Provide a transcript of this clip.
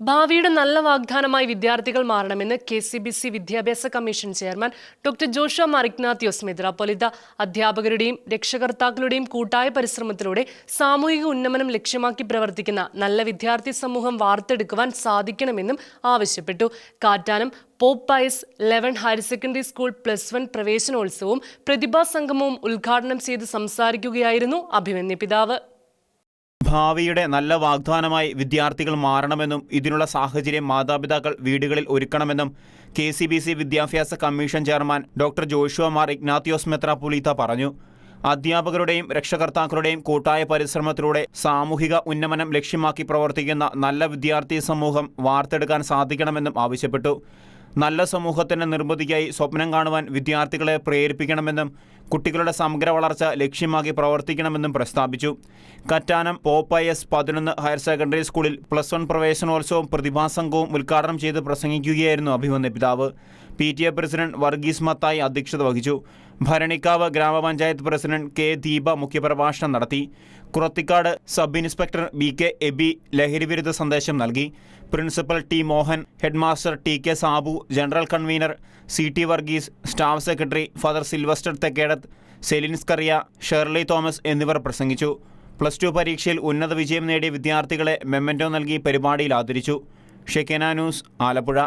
ഭാവിയുടെ നല്ല വാഗ്ദാനമായി വിദ്യാർത്ഥികൾ മാറണമെന്ന് കെ സി ബി സി വിദ്യാഭ്യാസ commission chairman doctor Joshua Mar Ignathios പൊലിത അധ്യാപകരുടെയും രക്ഷകർത്താക്കളുടെയും കൂട്ടായ പരിശ്രമത്തിലൂടെ സാമൂഹിക ഉന്നമനം ലക്ഷ്യമാക്കി പ്രവർത്തിക്കുന്ന നല്ല വിദ്യാർത്ഥി സമൂഹം വാർത്തെടുക്കുവാൻ സാധിക്കണമെന്നും ആവശ്യപ്പെട്ടു. Kattanam Pope Pius eleven higher secondary school plus one പ്രവേശനോത്സവവും പ്രതിഭാ സംഗമവും ഉദ്ഘാടനം ചെയ്ത് സംസാരിക്കുകയായിരുന്നു അഭിമന്യ പിതാവ്. ഭാവിയുടെ നല്ല വാഗ്ദാനമായി വിദ്യാർത്ഥികൾ മാറണമെന്നും ഇതിനുള്ള സാഹചര്യം മാതാപിതാക്കൾ വീടുകളിൽ ഒരുക്കണമെന്നും കെ സി ബി സി വിദ്യാഭ്യാസ commission chairman doctor Joshua Mar Ignatios മെത്രാപൊലീത്ത പറഞ്ഞു. അധ്യാപകരുടെയും രക്ഷകർത്താക്കളുടെയും കൂട്ടായ പരിശ്രമത്തിലൂടെ സാമൂഹിക ഉന്നമനം ലക്ഷ്യമാക്കി പ്രവർത്തിക്കുന്ന നല്ല വിദ്യാർത്ഥി സമൂഹം വാർത്തെടുക്കാൻ സാധിക്കണമെന്നും ആവശ്യപ്പെട്ടു. നല്ല സമൂഹത്തിന്റെ നിർമ്മിതിക്കായി സ്വപ്നം കാണുവാൻ വിദ്യാർത്ഥികളെ പ്രേരിപ്പിക്കണമെന്നും കുട്ടികളുടെ സമഗ്ര വളർച്ച ലക്ഷ്യമാക്കി പ്രവർത്തിക്കണമെന്നും പ്രസ്താവിച്ചു. കറ്റാനം പോപ്പയസ് പതിനൊന്ന് ഹയർ സെക്കൻഡറി സ്കൂളിൽ പ്ലസ് വൺ പ്രവേശനോത്സവം പ്രതിഭാസംഘവും ഉദ്ഘാടനം ചെയ്ത് പ്രസംഗിക്കുകയായിരുന്നു അഭിമന്യ പിതാവ്. P T A president Varghese Mathai അധ്യക്ഷത വഹിച്ചു. ഭരണിക്കാവ് ഗ്രാമപഞ്ചായത്ത് പ്രസിഡന്റ് കെ ദീപ മുഖ്യപ്രഭാഷണം നടത്തി. Kurathikad sub inspector B K Aby ലഹരിവിരുദ്ധ സന്ദേശം നൽകി. Principal T Mohan headmaster T K Sabu general convener C T Varghese staff secretary father Silvester Thekkedath സെലിൻസ് Kariya Shirley Thomas എന്നിവർ പ്രസംഗിച്ചു. പ്ലസ് ടു പരീക്ഷയിൽ ഉന്നത വിജയം നേടിയ വിദ്യാർത്ഥികളെ മെമ്മന്റോ നൽകി പരിപാടിയിൽ ആദരിച്ചു. ഷെക്കന ന്യൂസ് ആലപ്പുഴ.